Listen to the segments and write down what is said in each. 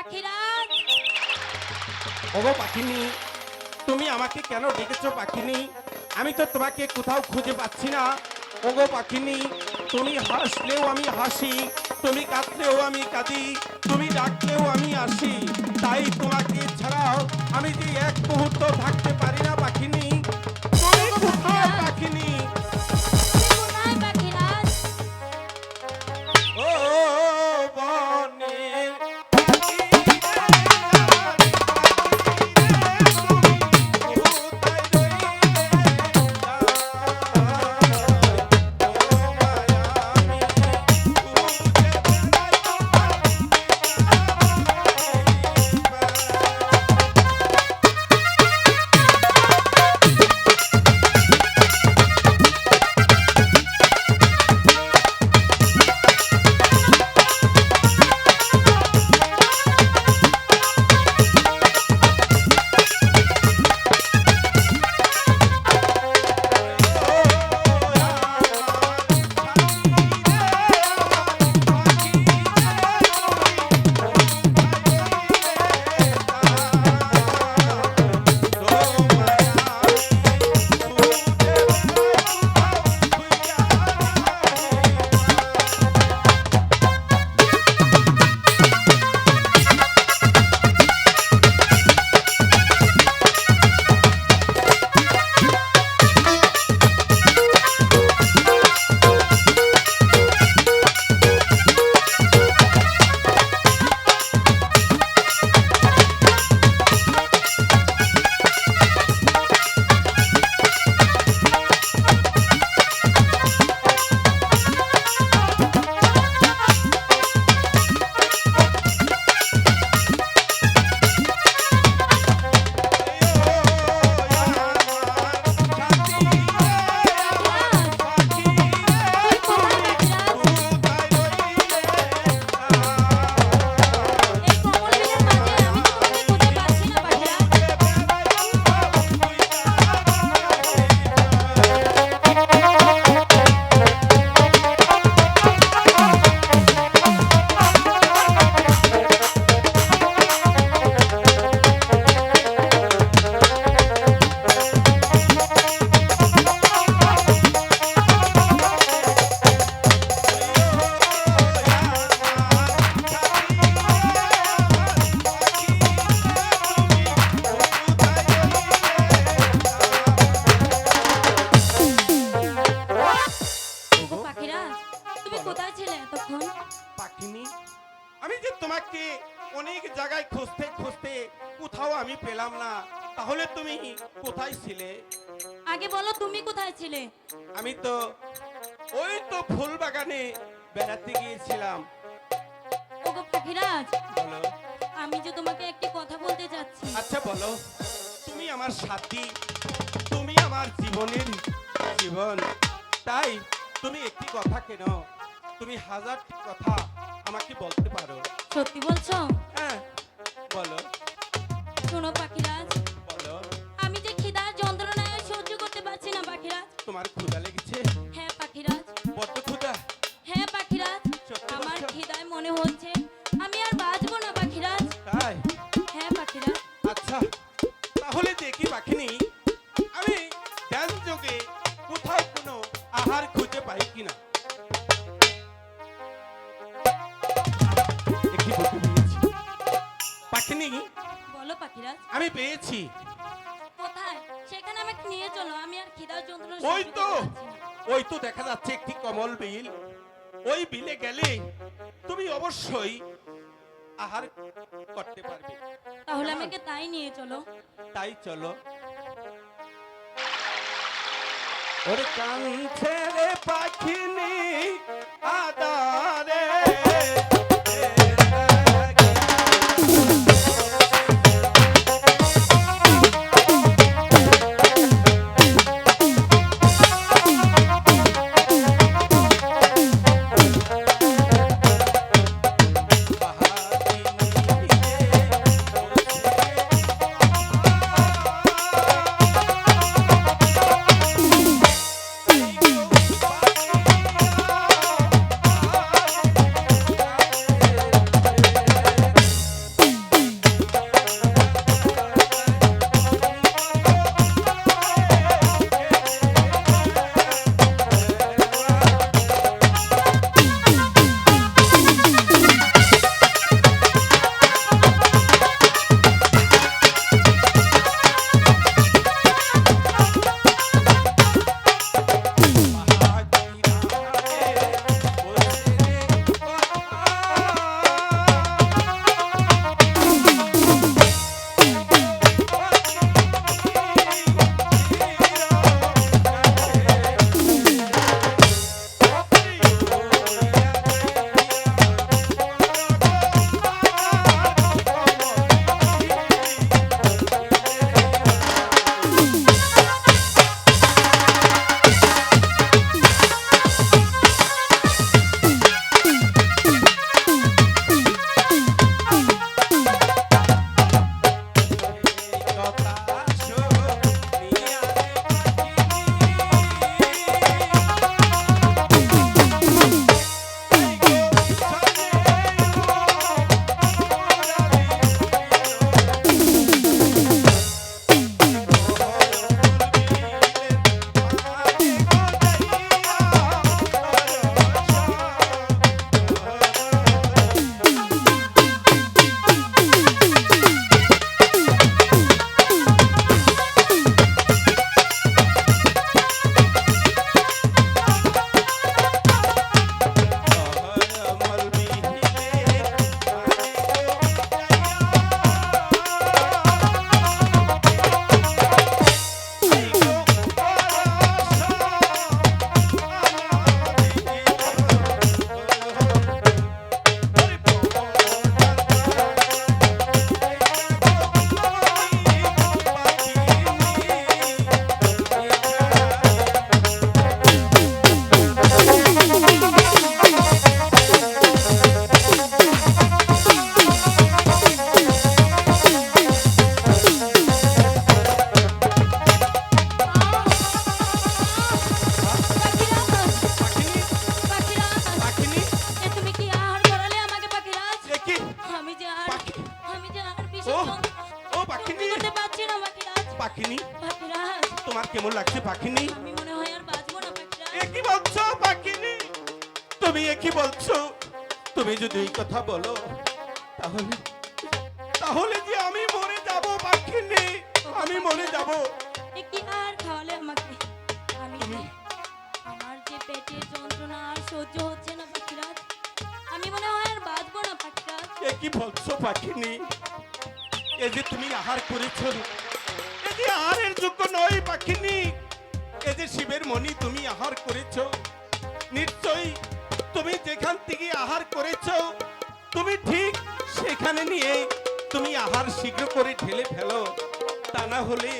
পাখিরাজ ওগো পাখিনি, তুমি আমাকে কেন ডেকেছো পাখিনি? আমি তো তোমাকে কোথাও খুঁজে পাচ্ছি না। ওগো পাখিনি, তুমি হাসলেও আমি হাসি, তুমি কাঁদলেও আমি কাঁদি, তুমি ডাকলেও আমি আসি। তাই তোমাকে ছাড়াও আমি যে এক মুহূর্ত থাকতে পারি না পাখিনি। তুমি কোথায় পাখিনি? আমার জীবনের জীবন। তাই তুমি একটি কথা কেন তুমি হাজারটি কথা আমাকে বলতে পারো। সত্যি বলছো? হ্যাঁ বলো। শোনো পাখিরাজ কিনা। পাখিনি? বলো পাখিরাজ। আমি পেয়েছি। কোথায়? সেখানে আমাকে নিয়ে চলো আমি আর খিদার যন্ত্রণা ওই তো। ওই তো দেখা যাচ্ছে একটি কমল বিল। ওই বিলে গেলে তুমি অবশ্যই আহার করতে পারবে। তাহলে আমাকে তাই নিয়ে চলো। তাই চলো। ওর কাছে রে পাখিনি আদারে কি বলছো পাখিনি? এ যে তুমি আহার করেছ এ যে আহারের যোগ্য নয় পাখিনি। এ যে শিবের মণি তুমি আহার করেছ নিশ্চয়ই তুমি যেখান থেকে আহার করেছ তুমি ঠিক সেখানে নিয়ে তুমি আহার শীঘ্র করে ঢেলে ফেলো। তা না হলে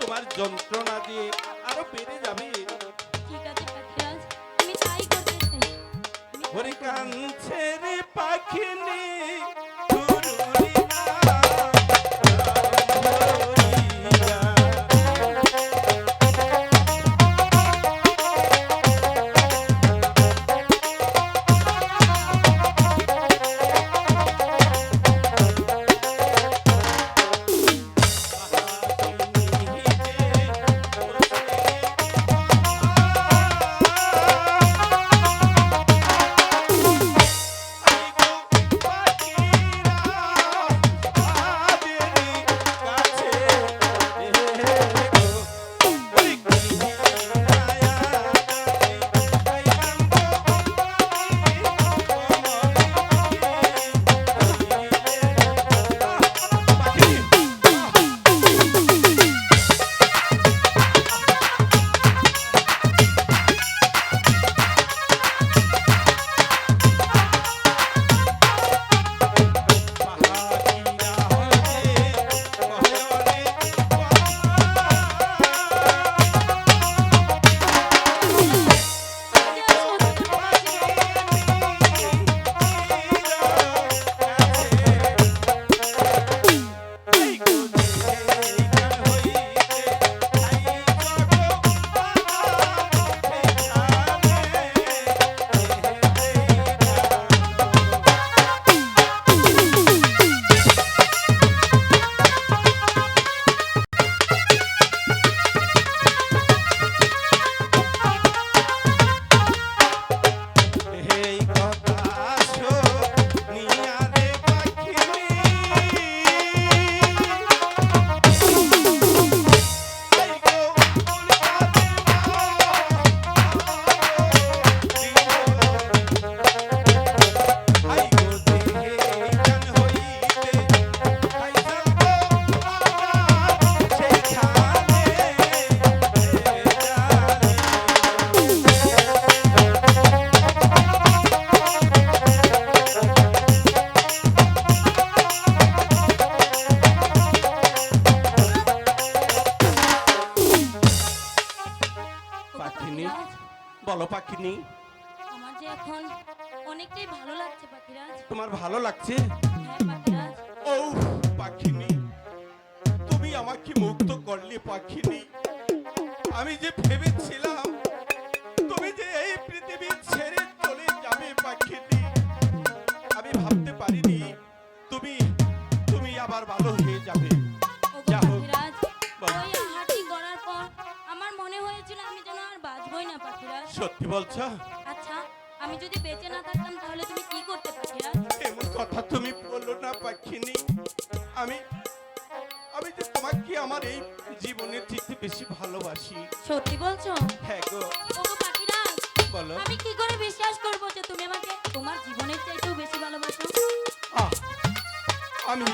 তোমার যন্ত্রণা দিয়ে আরও বেড়ে যাবে। ঠিক আছে পাখিরাজ লাগছে ও পাখিনি। তুমি আমাকে মুক্ত করলে পাখিনি। আমি যে ভেবেছিলাম তুমি যে এই পৃথিবী ছেড়ে চলে যাবে পাখিনি। আমি ভাবতে পারিনি তুমি তুমি আবার ভালো হয়ে যাবে। আমার মনে হয়েছিল আমি যেন আর বাঁচবই না পাখিরাজ। সত্যি বলছো? আচ্ছা আমি যদি বেঁচে না থাকতাম তাহলে তুমি কি করতে এমন কথা তুমি বলো না পাখিনি। আমি আমি যে তোমাকে আমার এই জীবনের থেকে বেশি ভালোবাসি। সত্যি বলছো? হ্যাঁ গো। ওগো পাখিরাজ বলো। আমি কি করে বিশ্বাস করব যে তুমি আমাকে তোমার জীবনের চাইতেও বেশি ভালোবাসো? আমি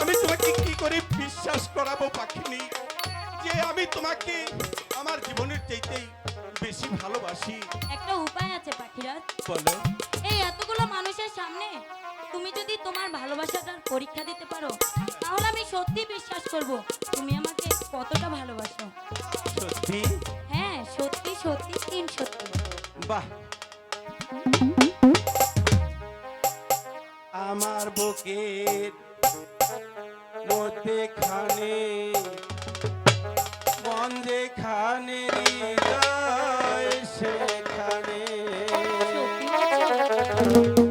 আমি তোমাকে কি করে বিশ্বাস করাবো পাখিনি? যে আমি তোমাকে আমার জীবনের চাইতেই বেশি ভালোবাসি। একটা উপায় আছে পাখিরাজ বলো। এই এতগুলো মানুষের সামনে তুমি যদি তোমার ভালোবাসাটার পরীক্ষা দিতে পারো তাহলে আমি সত্যি বিশ্বাস করব তুমি আমাকে কতটা ভালোবাসো। সত্যি? হ্যাঁ সত্যি সত্যি তিন সত্যি। বাহ। আমার বুকের মধ্যে খানে মন যেখানে সেখানে সত্যি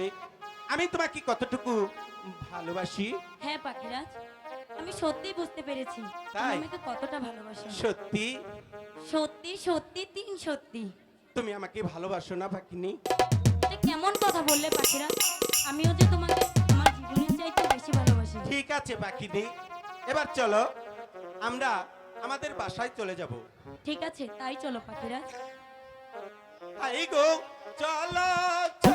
অবশ্যই আমি তোমাকে কতটুকু ভালোবাসি? হ্যাঁ পাখিরাজ আমি সত্যি বুঝতে পেরেছি। তাই? আমাকে কতটা ভালোবাসো। সত্যি? সত্যি সত্যি তিন সত্যি। তুমি আমাকে ভালোবাসো না পাখিনি? এটা কেমন কথা বললে পাখিরাজ? আমিও যে তোমাকে আমার জীবনের চাইতে বেশি ভালোবাসি। ঠিক আছে পাখিনি। এবার চলো আমরা আমাদের বাসায় চলে যাব। ঠিক আছে তাই চলো পাখিরাজ। আই গো চলো চলো